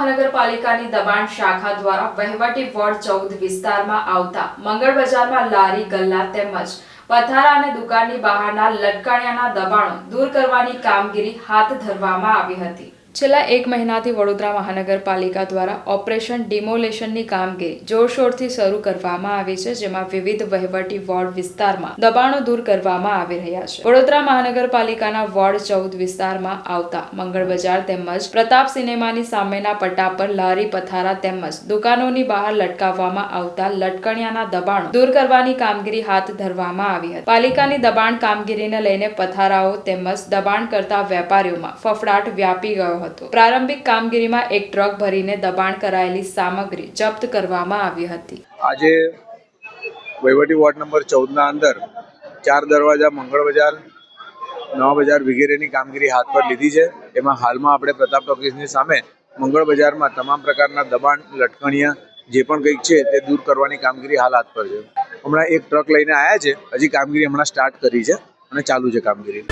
મહાનગરપાલિકાની દબાણ શાખા દ્વારા વહીવટી વોર્ડ ચૌદ વિસ્તારમાં આવતા મંગળ બજારમાં લારી, ગલ્લા તેમજ પથારા અને દુકાનની બહારના લટકાણિયાના દબાણો દૂર કરવાની કામગીરી હાથ ધરવામાં આવી હતી. છેલ્લા એક મહિનાથી વડોદરા મહાનગરપાલિકા દ્વારા ઓપરેશન ડિમોલેશનની કામગીરી જોરશોરથી શરૂ કરવામાં આવી છે, જેમાં વિવિધ વહીવટી વોર્ડ વિસ્તારમાં દબાણો દૂર કરવામાં આવી રહ્યા છે. વડોદરા મહાનગરપાલિકાના વોર્ડ ચૌદ વિસ્તારમાં આવતા મંગળ બજાર તેમજ પ્રતાપ સિનેમાની સામેના પટ્ટા પર લારી પથારા તેમજ દુકાનોની બહાર લટકાવવામાં આવતા લટકણિયાના દબાણો દૂર કરવાની કામગીરી હાથ ધરવામાં આવી હતી. પાલિકાની દબાણ કામગીરીને લઈને પથારાઓ તેમજ દબાણ કરતા વેપારીઓમાં ફફડાટ વ્યાપી ગયો હતો. પ્રારંભિક કામગીરીમાં એક ટ્રક ભરીને દબાણ કરાયેલી સામગ્રી જપ્ત કરવામાં આવી હતી. આજે વહીવટી વોર્ડ નંબર ચૌદના અંદર ચાર દરવાજા મંગળ બજાર, નવા બજાર વગેરેની કામગીરી હાથ પર લીધી છે. એમાં હાલમાં આપણે પ્રતાપ ટોકીઝની સામે મંગળ બજારમાં તમામ પ્રકારના દબાણ, લટકણીયા જે પણ કંઈક છે તે દૂર કરવાની કામગીરી હાલ હાથ પર છે. હમણાં એક ટ્રક લઈને આવ્યા છે. હજી કામગીરી હમણાં સ્ટાર્ટ કરી છે અને ચાલુ છે કામગીરી.